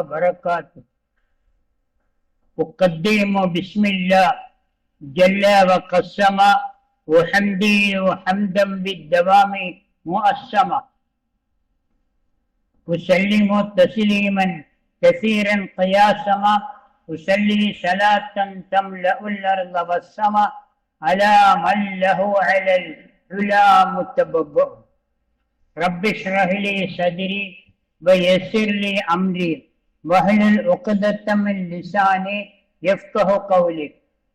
وبركاته. أقدم بسم الله جل وقسم وحمدي وحمدا بالدوام مؤسما أسلم تسليما كثيرا قياسما أسلي صلاة تملأ الأرض والسماء على من له على العلا متببع رب اشرح لي صدري ويسر لي أمري. வஹலுல் உக்குதத்தமில் லிசானே எஃப்கஹு கவுலி.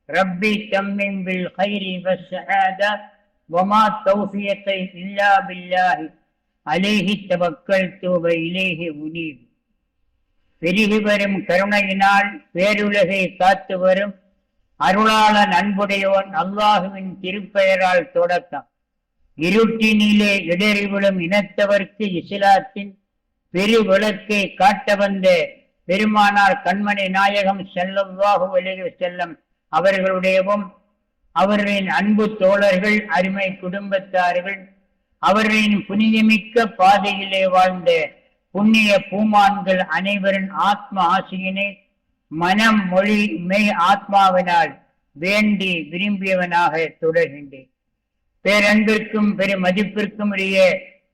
ரப்பி தம்மிம் பில் ஹைரி வஸ்ஸஹாதா வமா தௌஃபியத்தை இல்லா பில்லாஹி. அலேஹி தவக்கல் தூவ இலேஹி உனீது பெருகி வரும் கருணையினால் பேருலகை காத்து வரும் அருளாளன் அன்புடையவன் அல்லாஹுவின் திருப்பெயரால் தொடக்கம். இருட்டினிலே இடறிவிடும் இனத்தவர்க்கு இஸ்லாத்தின் பெரு விளக்கை காட்ட வந்த பெருமானார் கண்மணி நாயகம் செல்லவாகு வெளியே செல்லும். அவர்களுடையவும் அவர்களின் அன்பு தோழர்கள் அருமை குடும்பத்தார்கள் அவர்களின் புனிதமிக்க பாதையிலே வாழ்ந்த புண்ணிய பூமான்கள் அனைவரின் ஆத்ம ஆசையினை மனம் மொழி மெய் ஆத்மாவினால் வேண்டி விரும்பியவனாக தொடர்கின்றேன். பேரன்பிற்கும் பெரும் மதிப்பிற்கும் இடையே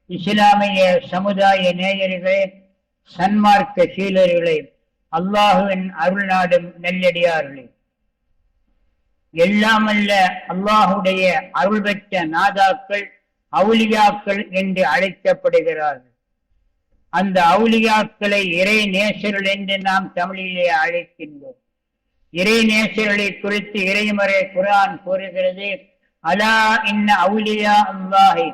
இஸ்லாமிய சமுதாய நேயர்களே சன்மார்க்க சீலர்களே அல்லாஹுவின் அருள் நாடும் நெல்லடியார்களே. எல்லாமல்ல அல்லாஹுடைய அருள் பெற்ற நாதாக்கள் அவுலியாக்கள் என்று அழைக்கப்படுகிறார்கள். அந்த அவுலியாக்களை இறை நேசர்கள் என்று நாம் தமிழிலே அழைக்கின்றோம். இறை நேசர்களை குறித்து இறைமறை குரான் கூறுகிறது அலா இன்ன அவுலியா அல்லாஹி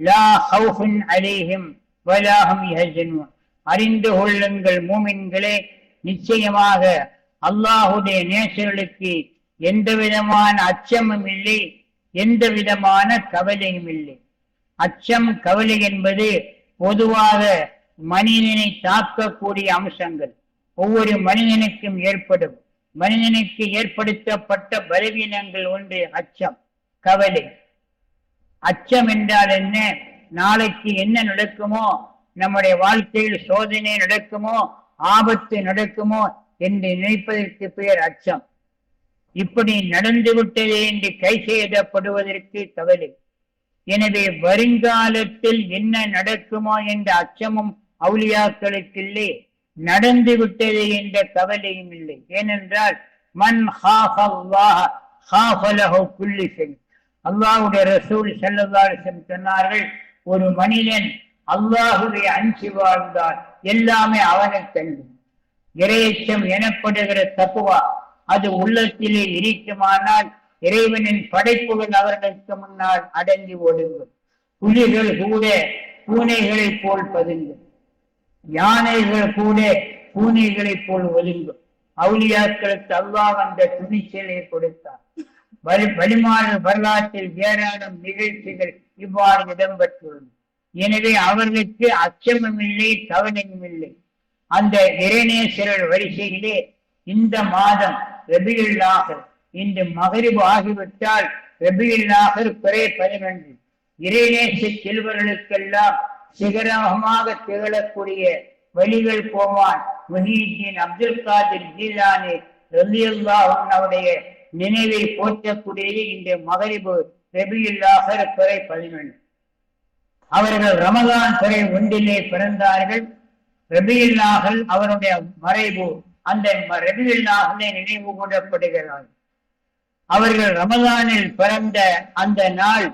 லா ஹவுஃபுன் அலைஹிம் வலாஹம் யஹ்சனூன் அறிந்து கொள்ளுங்கள் மூமின்களே. நிச்சயமாக அல்லாஹுடைய நேசர்களுக்கு எந்த விதமான அச்சமும் இல்லை எந்த விதமான கவலையும் இல்லை. அச்சம் கவலை என்பது பொதுவாக மனிதனை தாக்கக்கூடிய அம்சங்கள். ஒவ்வொரு மனிதனுக்கும் ஏற்படும். மனிதனுக்கு ஏற்படுத்தப்பட்ட பலவீனங்கள் ஒன்று அச்சம் கவலை. அச்சம் என்றால் என்ன? நாளைக்கு என்ன நடக்குமோ நம்முடைய வாழ்க்கையில் சோதனை நடக்குமோ ஆபத்து நடக்குமோ என்று நினைப்பதற்கு பெயர் அச்சம். இப்படி நடந்து விட்டதே என்று கை செய்யப்படுவதற்கு கவலை எனவே வருங்காலத்தில் என்ன நடக்குமோ என்ற அச்சமும் அவுலியாக்களுக்கில்லை நடந்து விட்டது என்ற கவலையும் இல்லை. ஏனென்றால் மண் அல்லாஹுடைய ரசூல் செல்லதாரிசம் சொன்னார்கள் ஒரு மனிதன் அல்லாஹுடைய அஞ்சு வாழ்ந்தால் எல்லாமே அவனுக்கன்று இறையச்சம் எனப்படுகிற தப்புவா அது உள்ளத்திலே இருக்குமானால் இறைவனின் படைப்புகள் அவர்களுக்கு முன்னால் அடங்கி ஒடுங்கும். புலிகள் கூட பூனைகளை போல் பதுங்கும். யானைகள் கூட பூனைகளை போல் ஒதுங்கும். அவுலியாக்களுக்கு அல்லாஹ் அந்த துணிச்சலை கொடுத்தார். வலி வழிமாறு வரலாற்றில் ஏராளம் நிகழ்ச்சிகள் இவ்வாறு இடம்பெற்றுள்ளன. எனவே அவர்களுக்கு அச்சமும் இல்லை கவலையும் இல்லை அந்த இறைநேசரர் வரிசையிலே இந்த மாதம் ரபியுள்ளாக இன்று மகரிபு ஆகிவிட்டால் ரபியுள்ளாக குறை பதினொன்று. இறைநேச செல்வர்களுக்கெல்லாம் சிகரமாக திகழக்கூடிய வழிகள் போவான். முஹீத்தீன் அப்துல் காதிர் ஜீலானி ரலியல்லாஹுடைய நினைவை போற்றக்கூடியது இந்த மகரிபு ரபியுல்லாஹ் குறை பதினொன்று. அவர்கள் ரமதான் துறை ஒன்றிலே பிறந்தார்கள். ரபியுல்லாஹல் அவருடைய மறைவு அந்த ரபியுல்லாஹலை நினைவு கூடப்படுகிறார் அவர்கள் ரமதானில் பிறந்த அந்த நாள்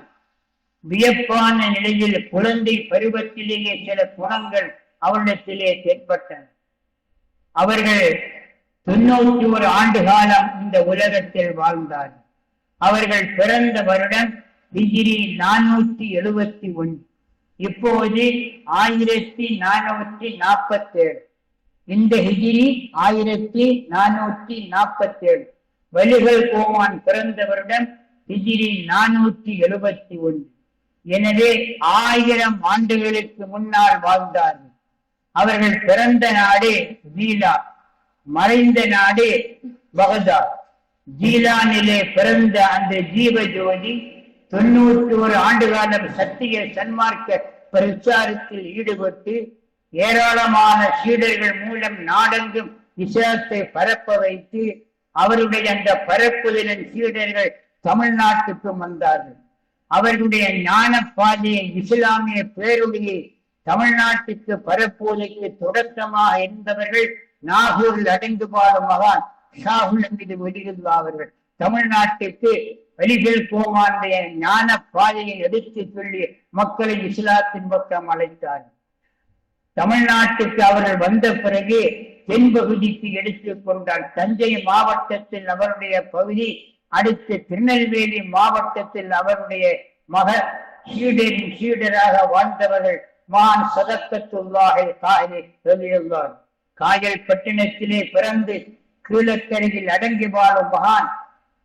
வியப்பான நிலையில் குழந்தை பருவத்திலேயே சில குணங்கள் அவரிடத்திலே தென்பட்டன. அவர்கள் தொண்ணூற்றி ஒரு ஆண்டு காலம் இந்த உலகத்தில் வாழ்ந்தார். அவர்கள் பிறந்த வருடம் டிகிரி நானூற்றி எழுபத்தி ஒன்று. இப்போது ஆயிரத்தி நானூற்றி நாற்பத்தேழு. இந்த ஹிஜிரி ஆயிரத்தி நானூற்றி நாற்பத்தேழு. வலிகள் கோவான் பிறந்த வருடம் ஹிஜிரி நானூற்றி எழுபத்தி ஒன்று. எனவே ஆயிரம் ஆண்டுகளுக்கு முன்னால் வாழ்ந்தார்கள். அவர்கள் பிறந்த நாடு ஜீலா மறைந்த நாடு பகதா. ஜீலானிலே பிறந்த அந்த ஜீவ ஜோதி தொண்ணூற்றி ஒரு ஆண்டு காலம் சத்திய சன்மார்க்க பிரச்சாரத்தில் ஈடுபட்டு ஏராளமான சீடர்கள் மூலம் நாடெங்கும் விசேஷத்தை பரப்ப வைத்து அவருடைய அந்த பரப்புதலின் சீடர்கள் தமிழ்நாட்டுக்கும் வந்தார்கள். அவர்களுடைய ஞான பாதையை இஸ்லாமிய பேருடையை தமிழ்நாட்டுக்கு பரப்புவதற்கு தொடக்கமாக இருந்தவர்கள் நாகூரில் அடைந்து பாடும் மகான் ஷாகுல் அமீது வெளியுள்ளா அவர்கள். தமிழ்நாட்டுக்கு வலிகள் கோமானுடைய ஞான பாதையை எடுத்து சொல்லி மக்களை இஸ்லாத்தின் பக்கம் அழைத்தார். தமிழ்நாட்டுக்கு அவர்கள் வந்த பிறகு தென்பகுதிக்கு எடுத்துக் கொண்டால் தஞ்சை மாவட்டத்தில் அவருடைய பகுதி அடுத்து திருநெல்வேலி மாவட்டத்தில் அவருடைய மக சீடரின் சீடராக வாழ்ந்தவர்கள் மான் சதக்கத்துள்ளாக காயலை எழுதியுள்ளார் காயல் பட்டினத்திலே பிறந்து கீழக்கரையில் அடங்கி வாழும் மகான்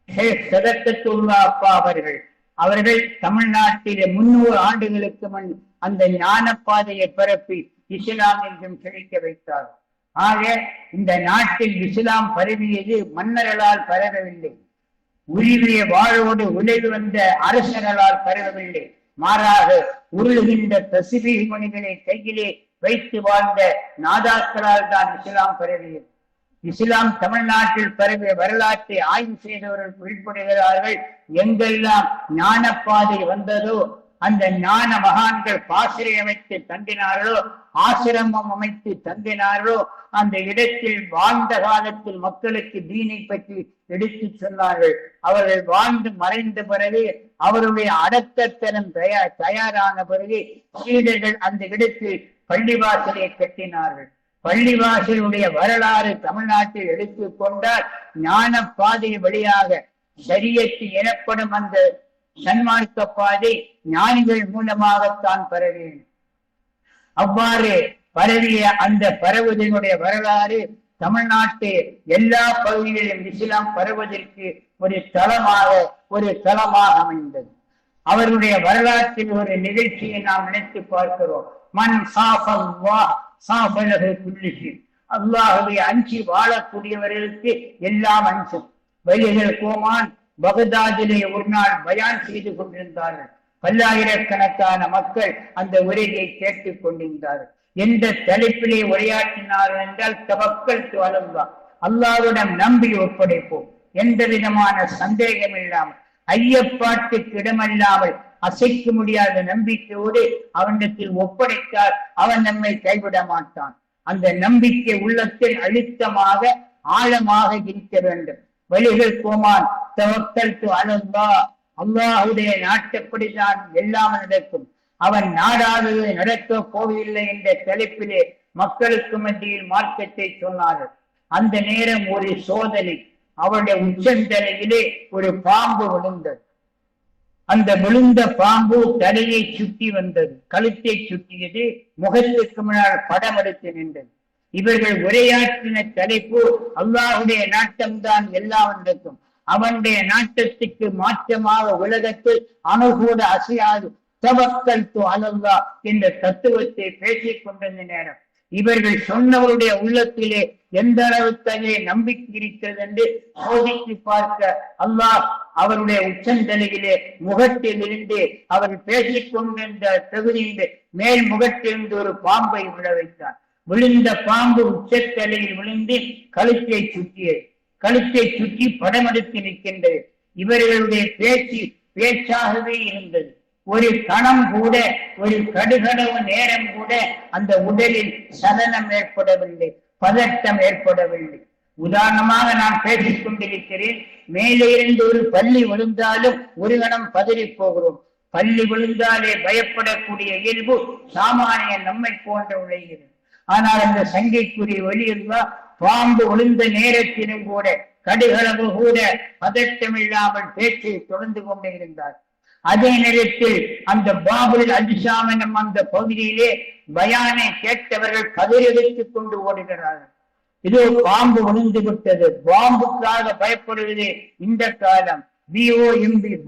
சதக்கத்துல்லா அப்பா அவர்கள். அவர்கள் தமிழ்நாட்டிலே முன்னூறு ஆண்டுகளுக்கு முன் அந்த ஞான பாதையை பரப்பி இஸ்லாம் என்றும் கிடைக்க வைத்தார். ஆக இந்த நாட்டில் இஸ்லாம் பரவியது மன்னர்களால் பரவவில்லை. உருவிய வாழோடு உழைவு வந்த அரசர்களால் பரவவில்லை. மாறாக உருளுகின்ற தசிபி மணிகளை கையிலே வைத்து வாழ்ந்த நாதாக்களால் தான் இஸ்லாம் பரவியது. இஸ்லாம் தமிழ்நாட்டில் பரவிய வரலாற்றை ஆய்வு செய்தவர்கள் குறிப்பிடுகிறார்கள் எங்கெல்லாம் ஞானப்பாதை வந்ததோ அந்த ஞான மகான்கள் பாசிரை அமைத்து தந்தினார்களோ ஆசிரமம் அமைத்து தங்கினார்களோ அந்த இடத்தில் வாழ்ந்த காலத்தில் மக்களுக்கு தீனை பற்றி எடுத்து சொன்னார்கள். அவர்கள் வாழ்ந்து மறைந்த பிறகு அவருடைய அடக்கத்தனம் தயார் தயாரான பிறகு சீடர்கள் அந்த இடத்தில் பள்ளிவாசலை கட்டினார்கள். பள்ளிவாசலுடைய வரலாறு தமிழ்நாட்டில் எடுத்துக் கொண்டால் ஞான பாதை வழியாக சரியத்து எனப்படும் அந்த சன்மார்க்க பாதை ஞானிகள் மூலமாகத்தான் பரவியது. அவ்வாறு பரவிய அந்த பரவுதனுடைய வரலாறு தமிழ்நாட்டு எல்லா பகுதிகளிலும் இஸ்லாம் பரவுவதற்கு ஒரு தளமாக ஒரு தளமாக அமைந்தது. அவருடைய வரலாற்றில் ஒரு நிகழ்ச்சியை நாம் நினைத்து பார்க்கிறோம். மண் சாஃபல்லா சாஃபலகு குல்லிஷி அல்லாஹுவை அஞ்சி வாழக்கூடியவர்களுக்கு எல்லாம் அஞ்சும். வலிகள் கோமான் பகதாதிலே ஒரு நாள் பயான் செய்து கொண்டிருந்தார்கள். பல்லாயிரக்கணக்கான மக்கள் அந்த உரையை கேட்டுக் கொண்டிருந்தார்கள். எந்த தலைப்பிலே உரையாற்றினார்கள் என்றால் தவக்கல் அலல்லா அல்லாவிடம் நம்பி ஒப்படைப்போம். எந்த விதமான சந்தேகம் இல்லாமல் ஐயப்பாட்டுக்கு இடமல்லாமல் அசைக்க முடியாத நம்பிக்கையோடு அவனிடத்தில் ஒப்படைத்தால் அவன் நம்மை கைவிட மாட்டான். அந்த நம்பிக்கை உள்ளத்தில் அழுத்தமாக ஆழமாக இருக்க வேண்டும். வழிகள் கோமான் தவக்கல் அலல்லா அல்லாஹுடைய நாட்டப்படிதான் எல்லாம் நடக்கும். அவன் நாடாதது நடக்க போவதில்லை என்ற தலைப்பிலே மக்களுக்கு மத்தியில் மார்க்கத்தை சொன்னார்கள். அந்த நேரம் ஒரு சோதனை. அவருடைய உச்சந்தலையிலே ஒரு பாம்பு விழுந்தது. அந்த விழுந்த பாம்பு தலையை சுற்றி வந்தது. கழுத்தை சுற்றியது முகத்துக்கு முன்னால் படம் எடுத்து நின்றது. இவர்கள் உரையாற்றின தலைப்பு அல்லாஹுடைய நாட்டம்தான் எல்லாவற்றுக்கும் அவனுடைய நாட்டத்துக்கு மாற்றமாக உலகத்தில் அணுகூட அசையாது. தவக்கல் அலல்லா என்ற தத்துவத்தை பேசிக் கொண்டிருந்த நேரம். இவர்கள் சொன்னவருடைய உள்ளத்திலே எந்த அளவு அளவுக்கு நம்பிக்கை இருக்கிறது என்று சோதித்து பார்க்க அல்லாஹ் அவருடைய உச்சந்தலையிலே முகத்தில் இருந்து அவர் பேசிக் கொண்டிருந்த தகுதியில் மேல் முகத்திலிருந்து ஒரு பாம்பை விழ வைத்தார். விழுந்த பாம்பு உச்சத்தலையில் விழுந்து கழுத்தை சுற்றியது. கழுத்தை சுற்றி படமெடுத்து நிற்கின்றது. இவர்களுடைய பேச்சு பேச்சாகவே இருந்தது. ஒரு கணம் கூட ஒரு கடுகடவு நேரம் கூட அந்த உடலில் சலனம் ஏற்படவில்லை பதட்டம் ஏற்படவில்லை. உதாரணமாக நான் பேசிக் கொண்டிருக்கிறேன். மேலே இருந்து ஒரு பள்ளி விழுந்தாலும் ஒரு கணம் பதறி போகிறோம். பள்ளி விழுந்தாலே பயப்படக்கூடிய இயல்பு சாமானிய நம்மை போன்ற உழைகிறது ஆனால் அந்த சங்கைக்குரிய வெளியிருந்தா பாம்பு விழுந்த நேரத்திலும் கூட கடுகளவு கூட பதட்டமில்லாமல் பேச்சை தொடர்ந்து கொண்டே இருந்தார். அதே நேரத்தில் அந்த பாபுல் அஜிசாமனம் அந்த பகுதியிலே பயானை கேட்டவர்கள் கதிரெடுத்துக் கொண்டு ஓடுகிறார்கள். இதோ பாம்பு விழுந்து விட்டது பாம்புக்காக பயப்படுவது இந்த காலம். பிஓ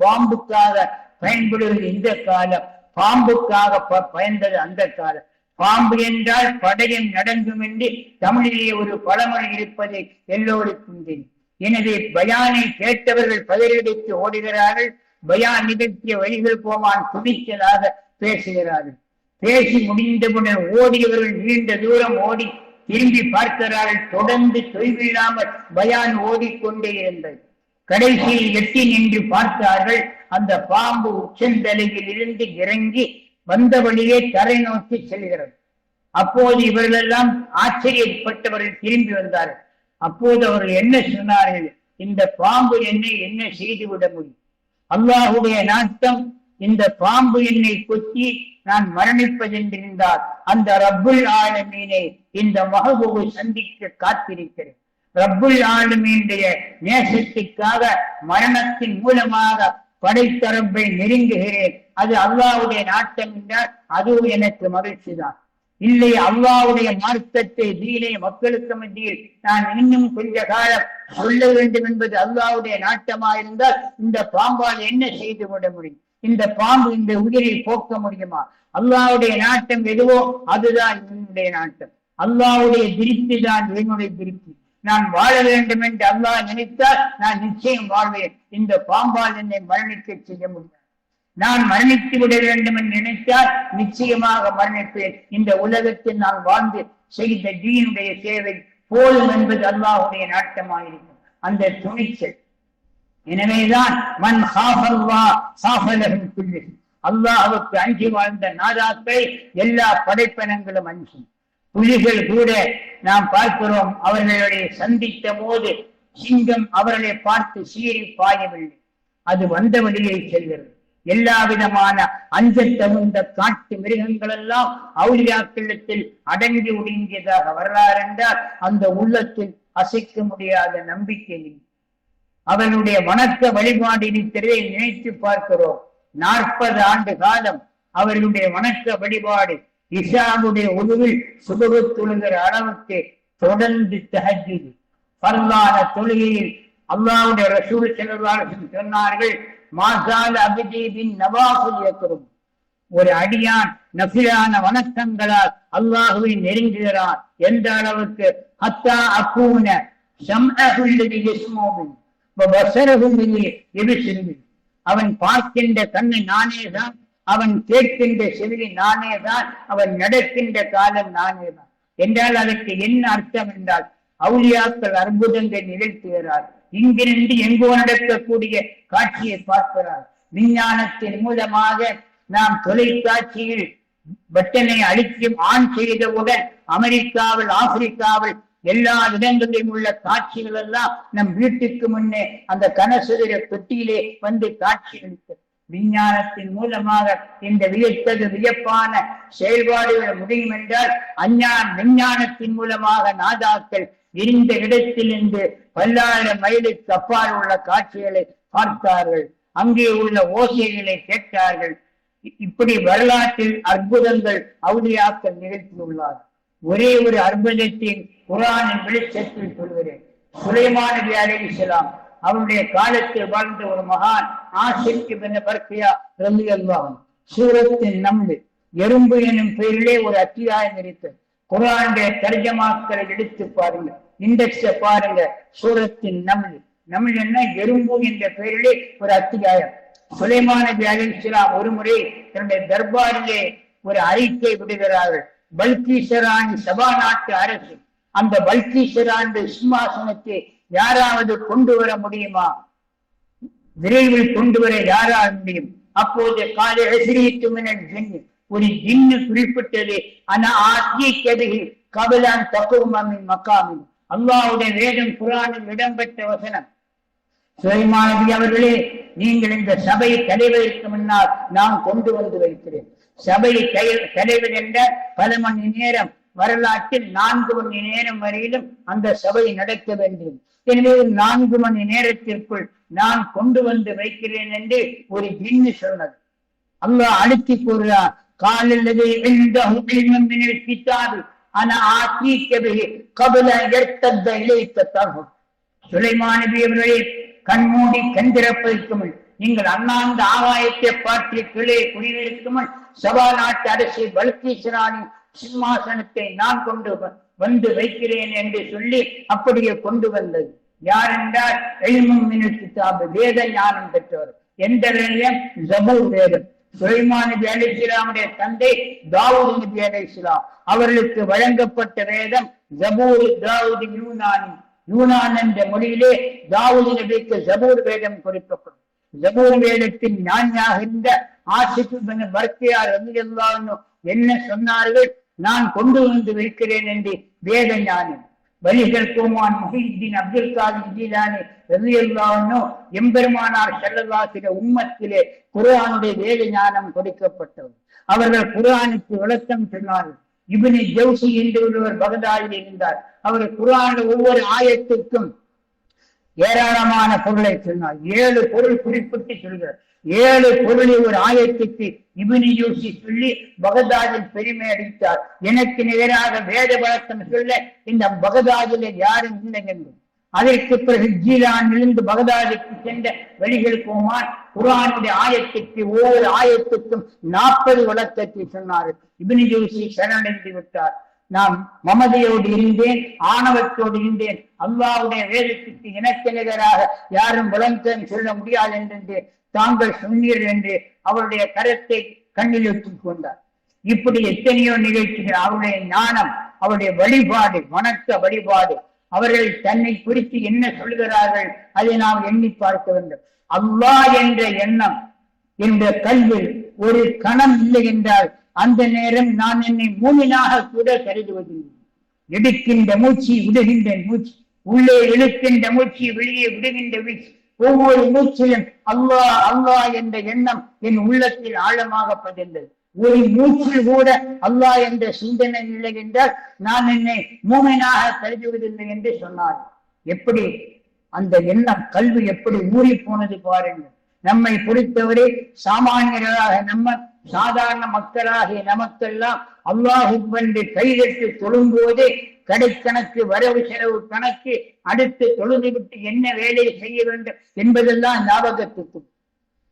பாம்புக்காக பயன்படுவது இந்த காலம். பாம்புக்காக பயந்தது அந்த காலம். பாம்பு என்றால் படையும் நடங்கும் என்று தமிழிலே ஒரு பழமொழி இருப்பதை எல்லோருக்கும் தெரியும் எனவே பயானை கேட்டவர்கள் பதிலடித்து ஓடுகிறார்கள். பயான் நிகழ்த்திய வழிகள் போமான் துடிச்சதாக பேசுகிறார்கள். பேசி முடிந்தவுடன் ஓடியவர்கள் நீண்ட தூரம் ஓடி திரும்பி பார்க்கிறார்கள் தொடர்ந்து தொய்வில்லாமல் பயான் ஓடிக்கொண்டே இருந்தது. கடைசியில் எட்டி நின்று பார்த்தார்கள் அந்த பாம்பு உச்சந்தலையில் இருந்து இறங்கி வந்த வழியே தரை நோக்கி செல்கிறது. அப்போது இவர்களெல்லாம் ஆச்சரியப்பட்டவர்கள் திரும்பி வந்தார்கள். அப்போது அவர்கள் என்ன சொன்னார்கள்? இந்த பாம்பு என்னை என்ன செய்துவிட முடியும்? அல்லாஹுடைய நாட்டம் இந்த பாம்பு என்னை கொத்தி நான் மரணிப்பதென்றிருந்தால் அந்த ரப்புல் ஆலமீனை இந்த மகபூவை சந்திக்க காத்திருக்கிறேன். ரப்புல் ஆலமீனுடைய நேசத்துக்காக மரணத்தின் மூலமாக படைத்த ரப்பை நெருங்குகிறேன். அது அல்லாவுடைய நாட்டம் என்றால் அதுவும் எனக்கு மகிழ்ச்சி தான் இல்லை அல்லாவுடைய மார்க்கத்தை தீனை மக்களுக்கு மத்தியில் நான் இன்னும் கொஞ்ச காலம் சொல்ல வேண்டும் என்பது அல்லாவுடைய நாட்டமா இருந்தால் இந்த பாம்பால் என்ன செய்து விட முடியும்? இந்த பாம்பு இந்த உயிரை போக்க முடியுமா? அல்லாஹ்வுடைய நாட்டம் எதுவோ அதுதான் என்னுடைய நாட்டம். அல்லாஹ்வுடைய திருப்தி தான் என்னுடைய திருப்தி நான் வாழ வேண்டும் என்று அல்லாஹ் நினைத்தால் நான் நிச்சயம் வாழ்வேன். இந்த பாம்பால் என்னை மரணிக்க செய்ய முடியும் நான் மரணித்து விட வேண்டும் என்று நினைத்தால் நிச்சயமாக மரணிப்பேன். இந்த உலகத்தில் நான் வாழ்ந்து செய்த தீனுடைய சேவை போலும் என்பது அல்லாஹுடைய நாட்டமாயிருக்கும். அந்த துணிச்சல் எனவேதான் மண் ஹாஃபல்லா ஹாஃபலகம் பிள்ளை அல்லாஹுக்கு அஞ்சி வாழ்ந்த நாதாக்களை எல்லா படைப்பினங்களும் அஞ்சும். புலிகள் கூட நாம் பார்க்கிறோம் அவர்களுடைய சந்தித்த போது சிங்கம் அவர்களை பார்த்து சீறி பாயவில்லை. அது வந்த வழியை செல்கிறது. எல்லா விதமான அஞ்ச தகுந்த காட்டு மிருகங்கள் எல்லாம் அவுலியாக்களத்தில் அடங்கி ஒடுங்கியதாக வரலாறு என்றால் அந்த உள்ளத்தில் அசைக்க முடியாத நம்பிக்கை அவனுடைய வணக்க வழிபாடு திரையை நினைத்து பார்க்கிறோம். நாற்பது ஆண்டு காலம் அவர்களுடைய வணக்க வழிபாடு இஷாவுடைய உருவில் சுபகு தொழுகிற அளவுக்கு தொடர்ந்து தஹஜ்ஜுது பல்லான தொழுகையில் அல்லாவுடைய ரசூல் செல்வார்கள் சொன்னார்கள் மாசால அபிதீபின் நவாசுல் யக்ரும் ஒரு அடியான் நஃபிலான வணக்கங்களால் அல்லாஹுவை நெருங்குகிறான் எந்த அளவுக்கு ஹத்தா அக்கூன சம்அஹுல்லதி யஸ்மூபின் அவன் பார்க்கின்ற கண்ணு நானே தான் அவன் கேட்கின்ற செவிலி நானே தான் அவன் நடக்கின்ற காலம் நானே தான் என்றால் அதற்கு என்ன அர்த்தம் என்றால் அவுளியாக்கள் அற்புதங்கள் நிகழ்த்துகிறார் இங்கிருந்து எங்கோ நடக்கக்கூடிய காட்சியை பார்க்கிறார். விஞ்ஞானத்தின் மூலமாக நாம் தொலைக்காட்சியில் பட்டனை அழிக்கும் ஆன் செய்தவுடன் அமெரிக்காவில் ஆப்பிரிக்காவில் எல்லா இடங்களிலும் உள்ள காட்சிகள் எல்லாம் நம் வீட்டுக்கு முன்னே அந்த கனசுதிர பெட்டியிலே வந்து காட்சி அளித்தது விஞ்ஞானத்தின் மூலமாக இந்த வியத்தது வியப்பான செயல்பாடுகள் முடியும் என்றால் அஞ்ஞான் விஞ்ஞானத்தின் மூலமாக நாதாக்கள் இருந்த இடத்திலிருந்து பல்லாயிரம் மைலுக்கு அப்பால் உள்ள காட்சிகளை பார்த்தார்கள். அங்கே உள்ள ஓசைகளை கேட்டார்கள். இப்படி வரலாற்றில் அற்புதங்கள் அவுதியாக்கள் நிகழ்த்தியுள்ளார். ஒரே ஒரு அற்புதத்தின் குரானின் வெளிச்சத்தில் சொல்கிறேன் சுலைமான அலைஹிஸ்ஸலாம் அவருடைய காலத்தில் வாழ்ந்த ஒரு மகான் ஆசிற்கு பின்ன பர்கியா ரலி அல்லாஹ் சூரத்தின் நம்பு எறும்பு எனும் பெயரிலே ஒரு அத்தியாயம் இருக்கிறது குரானுடைய தர்ஜமாக்களை எடுத்து பாருங்க. இண்டெக்ஸ பாருங்க. சூரத்தின் நம்பு நம்பு என்ன? எறும்பு என்ற பெயரிலே ஒரு அத்தியாயம். சுலைமான அலிஸ்லாம் ஒரு முறை தன்னுடைய தர்பாரிலே ஒரு அறிக்கை விடுகிறார்கள். பல்கீசராணி சபா நாட்டு அரசு அந்த பல்கீஸ்வராண்டு சிம்மாசனத்தை யாராவது கொண்டு வர முடியுமா? விரைவில் கொண்டு வர யாரால் முடியும்? அப்போது காலை எசிரியத்து மினல் ஜின்னு ஒரு ஜின்னு குறிப்பிட்டது ஆனா ஆத்திய கதையில் கபிலான் தக்குவமின் மக்காமின் அல்லாவுடைய வேதம் குரானில் இடம்பெற்ற வசனம். சுலைமான் அவர்களே நீங்கள் இந்த சபையை தலைவதற்கு முன்னால் நான் கொண்டு வந்து வைக்கிறேன். சபையை தலைவர் என்ற பல மணி நேரம் வரலாற்றில் நான்கு மணி நேரம் வரையிலும் அந்த சபை நடக்க வேண்டும். எனவே நான்கு மணி நேரத்திற்குள் நான் கொண்டு வந்து வைக்கிறேன் என்று ஒரு ஜின்னு சொன்னது. அல்லாஹ் அழுத்தி கூறுகிறார் காலல்லது கிதாபி அன கபல யர்த்தத்த இலைக்க தர்ஹும் அவர்களே கண்மூடி கண்திறப்பதற்கு நீங்கள் அண்ணாந்த ஆகாயத்தை பார்த்து கீழே குடியிருக்கும் முன் சபா நாட்டு அரசு பல்கீசராணி சிம்மாசனத்தை நான் கொண்டு வந்து வைக்கிறேன் என்று சொல்லி அப்படியே கொண்டு வந்தது. யார் என்றால் எல்மும் மினல் வேத ஞானம் பெற்றவர். எந்த வேதம் ஜபூர் வேதம் சுலைமான் நபி தந்தை தாவூத் நபி அவர்களுக்கு வழங்கப்பட்ட வேதம் ஜபூர் தாவூத் யூனானி. யூனான் என்ற மொழியிலே தாவூத் நபிக்கு ஜபூர் வேதம் கொடுக்கப்படும் ஜபூர் வேதத்தின் ஞானியாக இருந்த ஆசிப்பு பர்கியார் ரலியல்லாஹு என்ன சொன்னார்கள்? நான் கொண்டு வந்து வைக்கிறேன் என்று வேத ஞானி. வலிகள் கோமான் முஹிதீன் அப்துல் காதிர் ஜீலானி ரலியல்லாஹு எம்பெருமானார் ஸல்லல்லாஹு உம்மத்திலே குரானுடைய வேத ஞானம் கொடுக்கப்பட்டது. அவர்கள் குர்ஆனுக்கு விளக்கம் சொன்னார்கள். இபினி ஜவுசி என்று ஒருவர் பகதாயில் இருந்தார். அவர் குரான் ஒவ்வொரு ஆயத்திற்கும் ஏராளமான பொருளை சொன்னார். ஏழு பொருள் குறிப்பிட்டு சொல்கிறார். ஏழு பொருளை ஒரு ஆயத்துக்கு இபினி யூசி சொல்லி பகதாதில் பெருமை அடித்தார். எனக்கு நிகராக வேத வழக்கம் சொல்ல இந்த பகதாதில் யாரும் இல்லை என்றும் அதற்கு பிறகு ஜீலானிலிருந்து பகதாதுக்கு சென்ற வழிகள் குமார் குரானுடைய ஆயத்துக்கு ஒவ்வொரு ஆயத்துக்கும் நாற்பது வழக்கத்தை சொன்னார் இபினி ஜோசி சரணடைந்து விட்டார். நான் மமதையோடு இருந்தேன் ஆணவத்தோடு இருந்தேன். அல்லாவுடைய வேதத்துக்கு எனக்கு நிகராக யாரும் விளக்கம் சொல்ல முடியாது என்று தாங்கள் சொன்னீர் என்று அவருடைய கரத்தை கண்ணில் வைத்துக் கொண்டார். இப்படி எத்தனையோ நிகழ்ச்சிகள் அவருடைய ஞானம் அவருடைய வழிபாடு வணக்க வழிபாடு அவர்கள் தன்னை குறித்து என்ன சொல்கிறார்கள் அதை நாம் எண்ணி பார்க்க வேண்டும். அல்லாஹ் என்ற எண்ணம் என்ற கல்வில் ஒரு கணம் இல்லை என்றால் அந்த நேரம் நான் என்னை மூமினாக கூட கருதுவதில்லை. எடுக்கின்ற மூச்சு விடுகின்ற மூச்சு உள்ளே இழுக்கின்ற மூச்சு வெளியே விடுகின்ற வீச்சு ஒவ்வொரு மூச்சிலும் அல்லா அல்லா என்ற எண்ணம் என் உள்ளத்தில் ஆழமாக பதிந்தது. ஒரு மூச்சில் கூட அல்லாஹ் என்ற சிந்தனை இல்லை என்றால் நான் என்னை மூமினாக கருதுவதில்லை என்று சொன்னார். எப்படி? அந்த எண்ணம் கல்வி எப்படி ஊறி போனது பாருங்கள். நம்மை பொறுத்தவரை சாமானியர்களாக நம்ம சாதாரண மக்களாகிய நமக்கெல்லாம் அல்லாஹு வந்து கைகட்டு தொழும்போதே கடைக்கணக்கு வரவு செலவு கணக்கு அடுத்து தொழுது விட்டு என்ன வேலையை செய்ய வேண்டும் என்பதெல்லாம் ஞாபகத்துக்கும்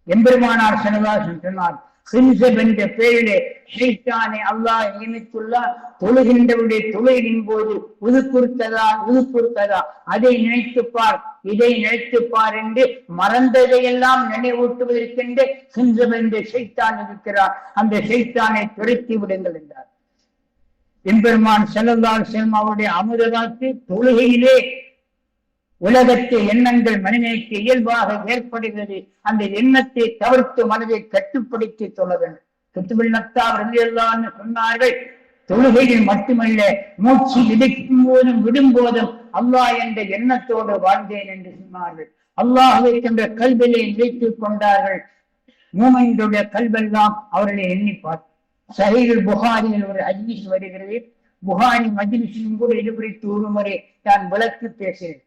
எம்பெருமானார் சனதாசன் சொன்னார் சிம்சம் என்ற பெயரிலே ஷைத்தானை அல்லாஹ் நியமித்துள்ளார் தொழுகின்றவருடைய தொழுகின் போது உதுக்குறுத்ததா உதுக்குறுத்ததா அதை நினைத்துப்பார் இதை நினைத்துப்பார் என்று மறந்ததையெல்லாம் நினைவூட்டுவதற்கென்று சிம்சம் என்ற ஷைத்தான் இருக்கிறார். அந்த ஷைத்தானை துரத்தி விடுங்கள் என்றார். எம்பெருமான் செல்லந்தால் செல்மாவுடைய அவருடைய அமுதவாக்கு தொழுகையிலே உலகத்து எண்ணங்கள் மனிதனுக்கு இயல்பாக ஏற்படுகிறது. அந்த எண்ணத்தை தவிர்த்து மனதை கட்டுப்படுத்தி சொல்ல வேண்டும். குத்துபிள்ளத்தா சொன்னார்கள். தொழுகையில் மட்டுமல்ல மூச்சு இடிக்கும் போதும் விடும் போதும் அல்லாஹ் என்ற எண்ணத்தோடு வாழ்ந்தேன் என்று சொன்னார்கள். அல்லாஹுவை என்ற கல்வியை நினைத்துக் கொண்டார்கள். மூமென்றுடைய கல்வெல்லாம் அவர்களை எண்ணி பார்த்து. சஹீல் புகாரியில் ஒரு ஹதீஸ் வருகிறது. புகாரி மஜ்லிஸிலும் கூட இது குறித்து ஒரு முறை நான் விளக்கு பேசுகிறேன்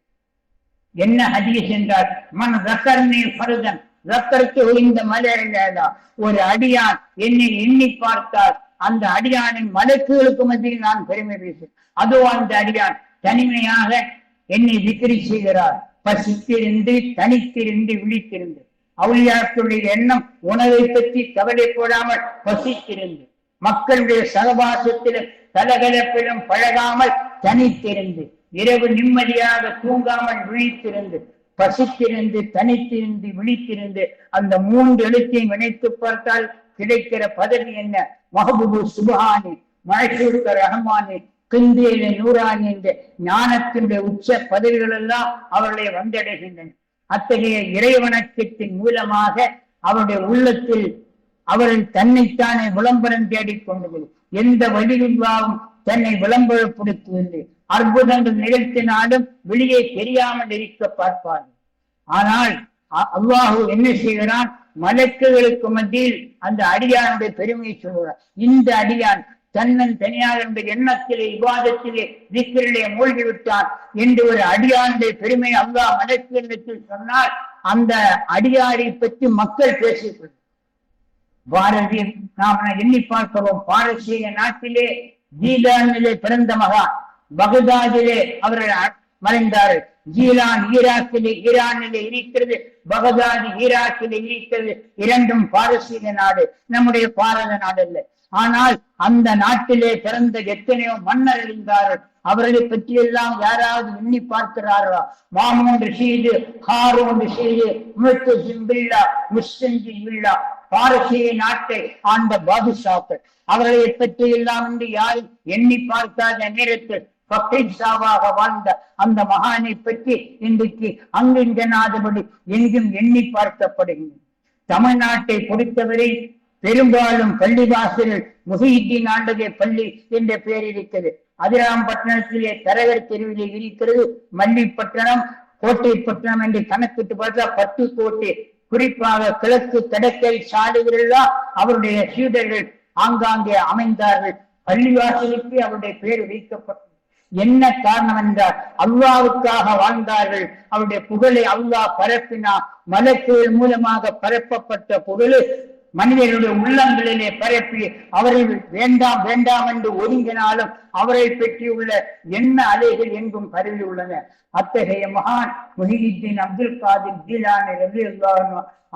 என்ன ஹதீஸ் என்றால் மன் ரக்கர்னே பருதன் ரக்கருக்கு ஒளிந்த மலையிலா ஒரு அடியான் என்னை எண்ணி பார்த்தால் அந்த அடியானின் மலக்குகளுக்கு மத்தியில் நான் பெருமை பேசுகிறேன் அதோ அந்த அடியான் தனிமையாக என்னை விக்கிரி செய்கிறார். பசித்திருந்து தனித்திருந்து விழித்திருந்து. அவுளியாக்களுடைய எண்ணம் உணவை பற்றி கவலைப்படாமல் பசித்திருந்து. மக்களுடைய சகவாசத்திலும் கலகலப்பிலும் பழகாமல் தனித்திருந்து. இரவு நிம்மதியாக தூங்காமல் விழித்திருந்து பசித்திருந்து தனித்திருந்து விழித்திருந்து அந்த மூன்று எழுத்தையும் இணைத்து பார்த்தால் கிடைக்கிற பதவி என்ன? மஹபூபு சுபஹானி மழசூர்க ரஹமானி கிந்தேன நூறானி என்ற ஞானத்தினுடைய உச்ச பதவிகள் எல்லாம் அவர்களை வந்தடைகின்றன அத்தகைய இறைவணக்கத்தின் மூலமாக அவருடைய உள்ளத்தில் அவர்கள் தன்னைத்தானே விளம்பரம் தேடிக் கொண்டது. எந்த வழியில்லாவும் தன்னை விளம்பரப்படுத்துவதில்லை. அற்புதங்கள் நிகழ்த்தினாலும் வெளியே தெரியாமல் இருக்க பார்ப்பார்கள் ஆனால் அல்லாஹு என்ன செய்கிறான்? மலக்குகளுக்கு மத்தியில் அந்த அடியானுடைய பெருமையை சொல்கிறார். இந்த அடியான் தன்னன் தனியார் என்ற எண்ணத்திலே விவாதத்திலே திக்கிலே மூழ்கி விட்டான் என்று ஒரு அடியானுடைய பெருமை அல்லாஹ் மலக்குகளிடத்தில் சொன்னால் அந்த அடியாரை பற்றி மக்கள் பேசிக்கொள்ளும் பாரதி நாம் எண்ணி பார்க்கிறோம். பாரசீக நாட்டிலே ஜீலானிலே பிறந்த மகான் பகதாதிலே அவர்கள் மறைந்தார்கள் ஜீலான் ஈராக்கிலே ஈரானிலே இருக்கிறது. பகதாதி ஈராக்கிலே இருக்கிறது. இரண்டும் பாரசீக நாடு. நம்முடைய பாரத நாடு இல்லை ஆனால் அந்த நாட்டிலே பிறந்த எத்தனையோ மன்னர் இருந்தார்கள். அவர்களை பற்றி எல்லாம் யாராவது எண்ணி பார்க்கிறார்களா? மாமூன் ரிஷீது ஹாரூன் ரிஷீது முத்து சிம்பில்லா முஸ்லிம் இல்லா பாரசீக நாட்டை ஆண்ட பாதுஷாக்கள். அவர்களை பற்றி எல்லாம் என்று யாரும் எண்ணி பார்க்காத நேரத்தில் பக்ரிஷாவாக வாழ்ந்த அந்த மகானை பற்றி இன்றைக்கு அங்கிங்கனாதபடி எங்கும் எண்ணி பார்க்கப்படுகின்றன தமிழ்நாட்டை பொறுத்தவரை பெரும்பாலும் பள்ளிவாசலில் முஹிதீன் ஆண்டகை பள்ளி என்ற பெயர் இருக்கிறது. அதிராம்பட்டினத்திலே தரகர் தெருவிலே இருக்கிறது. மல்லிப்பட்டினம் கோட்டைப்பட்டினம் என்று கணக்கிட்டு பார்த்தா பத்து கோட்டை. குறிப்பாக கிழக்கு கடற்கரை சாலைகளெல்லாம் அவருடைய சீடர்கள் ஆங்காங்கே அமைந்தார்கள். பள்ளிவாசலுக்கு அவருடைய பெயர் வைக்கப்பட்டது. என்ன காரணம் என்றால் அல்லாவுக்காக வாழ்ந்தார்கள். அவருடைய புகழை அல்லாஹ் பரப்பினார். மலக்குகள் மூலமாக பரப்பப்பட்ட புகழு மனிதர்களுடைய உள்ளங்களிலே பரப்பி அவரை வேண்டாம் வேண்டாம் என்று ஒதுங்கினாலும் அவரை பற்றியுள்ள என்ன அலைகள் எங்கும் பரவி உள்ளன. அத்தகைய மகான் முஹிதீன் அப்துல் காதிர் ஜீலானி ரவி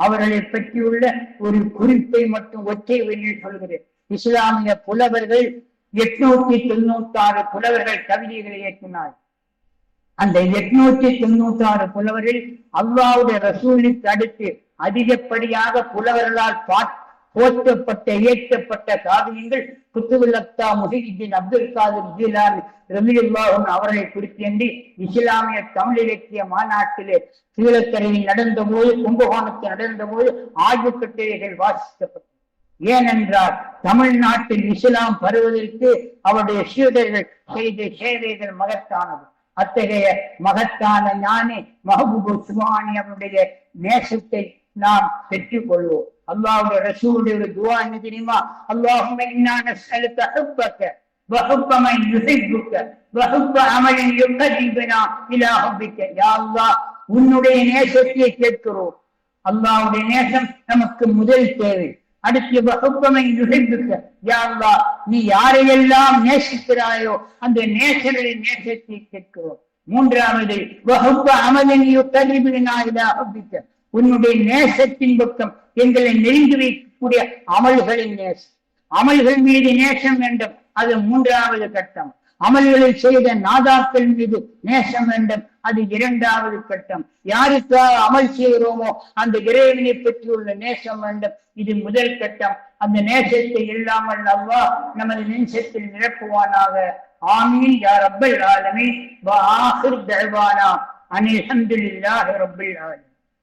அவர்களை பற்றியுள்ள ஒரு குறிப்பை மட்டும் ஒற்றை வெளியில் சொல்கிறேன். இஸ்லாமிய புலவர்கள் எட்நூத்தி தொண்ணூத்தி ஆறு புலவர்கள் கவிதைகளை இயக்கினார் அந்த எட்நூத்தி தொண்ணூத்தி ஆறு புலவரில் அல்லாவுடைய ரசூலுக்கு அடுத்து அதிகப்படியாக புலவர்களால் போற்றப்பட்ட இயற்றப்பட்ட காவியங்கள் குத்துவில்லத்தா முஹிதீன் அப்துல் காதிர் ஜீலான் ரமியுல்லாஹன் அவர்களை குறித்தேண்டி இஸ்லாமிய தமிழ் இலக்கிய மாநாட்டிலே கீழக்கரையில் நடந்த போது கும்பகோணத்தில் நடந்த போது ஆய்வு கட்டுரைகள் வாசிக்கப்பட்டது ஏனென்றால் தமிழ்நாட்டில் இஸ்லாம் பருவதற்கு அவருடைய சீடர்கள் செய்த சேவைகள் மகத்தானது அத்தகைய மகத்தான ஞானி மஹபூபு சுபானி அவருடைய நேசத்தை நாம் பெற்றுக் கொள்வோம் அல்லாவுடைய ரசூலுடைய ஒரு துவா என்ன தெரியுமா அல்லாஹும் நஸ்அலுக ஹுப்பக وحب من يحبك وحب عمل يقربنا الى حبك يا الله உன்னுடைய நேசத்தை கேட்கிறோம் அல்லாவுடைய நேசம் நமக்கு முதல் தேவை அடுத்து வகுப்பமை யுகிப்புக்க யாருவா நீ யாரையெல்லாம் நேசிக்கிறாயோ அந்த நேசர்களின் நேசத்தை கேட்கிறோம். மூன்றாவது வகுப்ப அமலின் யுத்தரிபினாயிலாக உன்னுடைய நேசத்தின் பக்கம் எங்களை நெருங்கி வைக்கக்கூடிய அமல்களின் நேசம். அமல்கள் மீது நேசம் வேண்டும். அது மூன்றாவது கட்டம். அமல்களில் செய்த நாதாக்கள் மீது நேசம் வேண்டும். அது இரண்டாவது கட்டம். யாருக்காக அமல் செய்கிறோமோ அந்த இறைவனை பற்றியுள்ள நேசம் வேண்டும். இது முதல் கட்டம். அந்த நேசத்தை இல்லாமல் அவ்வா நமது நெஞ்சத்தில் நிரப்புவானாக. ஆமீன். யார் அப்பல் ஆலமே ஆஹிர் அனில் ஹம்துலில்லாஹி ரப்பில் ஆலமி